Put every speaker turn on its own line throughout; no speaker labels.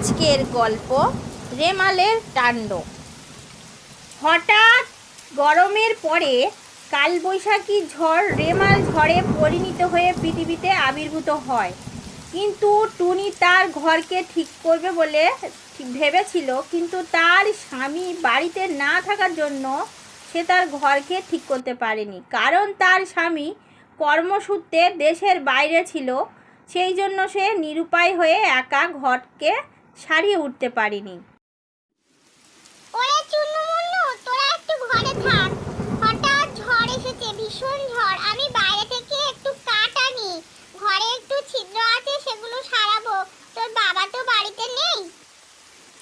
আজকের গল্প রেমালের তাণ্ডব হঠাৎ গরমের পরে কালবৈশাখী ঝড় রেমাল ঝড়ে পরিণত হয়ে পৃথিবীতে আবির্ভূত হয়। কিন্তু টুনি তার ঘরকে ঠিক করবে বলে ভেবেছিল, কিন্তু তার স্বামী বাড়িতে না থাকার জন্য সে তার ঘরকে ঠিক করতে পারেনি। কারণ তার স্বামী কর্মসূত্রে দেশের বাইরে ছিল, সেই জন্য সে নিরুপায় হয়ে একা ঘরকে সারিয়ে উঠতে পারেনি
ওরে চুন্নু মুন্নু তোরা একটু ঘরে থাক হঠাৎ ঝড় এসেছে ভীষণ ঝড় আমি বাইরে থেকে একটু কাঠ আনি ঘরে একটু ছিদ্র আছে সেগুলো সারাবো তোর বাবা তো বাড়িতে নেই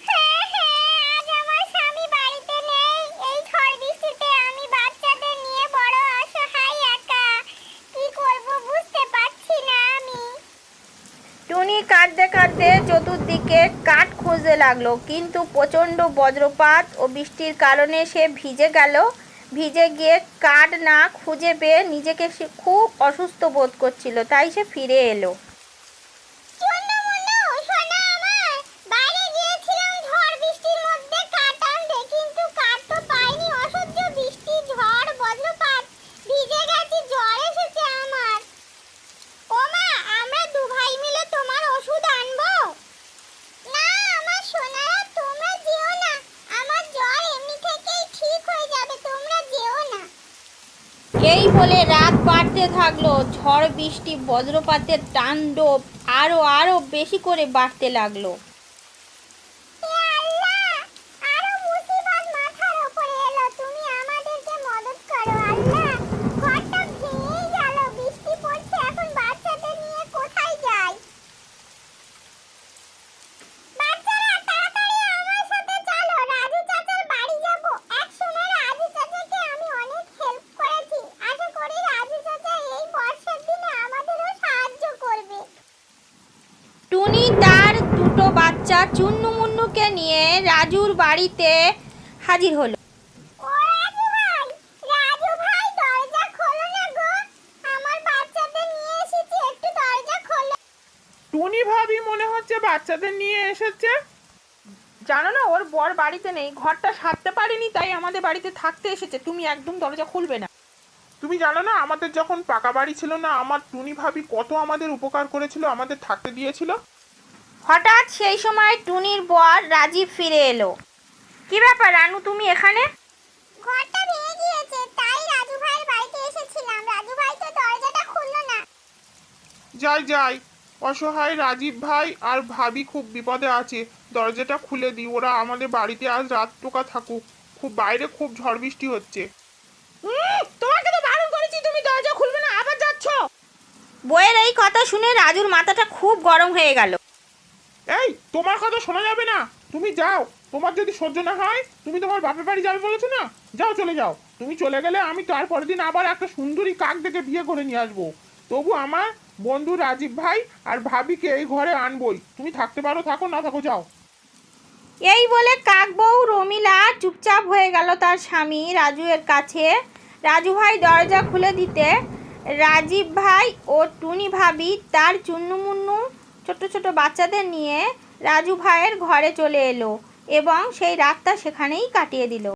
হ্যাঁ হ্যাঁ আজ আমার স্বামী বাড়িতে নেই এই ঝড় বৃষ্টিতে আমি বাচ্চাদের নিয়ে বড় অসহায় একা কি করব বুঝতে পারছি না আমি
টুনি কাটতে কাটতে চতুর্দিকে কাঠ খুঁজতে লাগল, কিন্তু প্রচণ্ড বজ্রপাত ও বৃষ্টির কারণে সে ভিজে গেল। ভিজে গিয়ে কাঠ না খুঁজে পেয়ে নিজেকে সে খুব অসুস্থ বোধ করছিল, তাই সে ফিরে এলো
চুন্নু মুন্নু সোনা আমার বাইরে গিয়েছিলাম ঝড় বৃষ্টির মধ্যে কাঠ আনতে কিন্তু কাঠ তো পাইনি অসহ্য বৃষ্টি ঝড় বজ্রপাত ভিজে গেছি জ্বর এসেছে আমার ওমা আমরা দু ভাই মিলে তোমার ওষুধ আনব না আমার সোনারা তোমরা যেও না আমার জ্বর এমনি থেকেই ঠিক হয়ে যাবে তোমরা যেও না
এই বলে রাত বাড়তে থাকল। ঝড়, বৃষ্টি, বজ্রপাতের তাণ্ডব আরও আরও বেশি করে বাড়তে লাগল
হে আল্লাহ আরও মুসিবত মাথার উপরে এলো তুমি আমাদেরকে মদত করো আল্লাহ ঘরটা ভেঙেই গেল বৃষ্টি পড়ছে এখন বাচ্চাদের নিয়ে কোথায় যাই বাচ্চারা তাড়াতাড়ি আমার সাথে চলো রাজু চাচার বাড়ি যাব একসময় রাজু চাচাকে আমি অনেক হেল্প করেছি আশা করি রাজু চাচা এই বর্ষার দিনে আমাদেরও সাহায্য করবে
টুনি তার দুটো বাচ্চা চুন্নু মুন্নুকে নিয়ে রাজুর বাড়িতে হাজির হলো।
ও রাজু ভাই রাজু ভাই দরজা খোলো না গো। আমার বাচ্চাদের নিয়ে এসেছি একটু দরজা খোলো।
টুনি ভাবি মনে হচ্ছে বাচ্চাদের নিয়ে এসেছে।
জানো না ওর বর বাড়িতে নেই ঘরটা সারতে পারেনি তাই আমাদের বাড়িতে থাকতে এসেছে। তুমি একদম দরজা খুলবে না।
তুমি জানো না আমাদের যখন পাকা বাড়ি ছিল না আমার টুনি ভাবি কত আমাদের উপকার করেছিল আমাদের থাকতে দিয়েছিল।
হঠাৎ সেই সময় টুনির বর রাজীব ফিরে এলো। কি ব্যাপার রানু তুমি এখানে?
ঘরটা ভেঙে গিয়েছে তাই রাজু ভাইয়ের বাড়িতে এসেছিলাম। রাজু ভাই তো দরজাটা খুললো না।
যাই যাই অসহায় রাজীব ভাই আর ভাবি খুব বিপদে আছে। দরজাটা খুলে দিই ওরা আমাদের বাড়িতে আজ রাত টোকা থাকুক। খুব বাইরে খুব ঝড় বৃষ্টি হচ্ছে।
তোমাকে তো বারণ করেছি তুমি দরজা খুলবে না আবার যাচ্ছ? বইয়ের এই কথা শুনে রাজুর মাথাটা খুব গরম হয়ে গেল।
এই, তোমার কথা শোনা যাবে না। তুমি যাও। তোমার যদি সহ্য না হয়, তুমি তোমার বাপের বাড়ি যাবে বলেছ না? যাও, চলে যাও। তুমি চলে গেলে আমি তারপরের দিন আবার একটা সুন্দরী কাক দেখে বিয়ে করে নিয়ে আসব। তবু আমার বন্ধু রাজীব ভাই আর ভাবিকে এই ঘরে আনবই। তুমি থাকতে পারো, থাকো, না থাকো, যাও।
এই বলে কাকবউ রমিলা চুপচাপ হয়ে গেল তার স্বামী রাজু এর কাছে। রাজু ভাই দরজা খুলে দিতে। রাজীব ভাই ও টুনি ভাবি তার চুন্নুমুন্নু ছোট ছোট বাচ্চাদের নিয়ে রাজু ভাইয়ের ঘরে চলে এলো এবং সেই রাতটা সেখানেই কাটিয়ে দিল।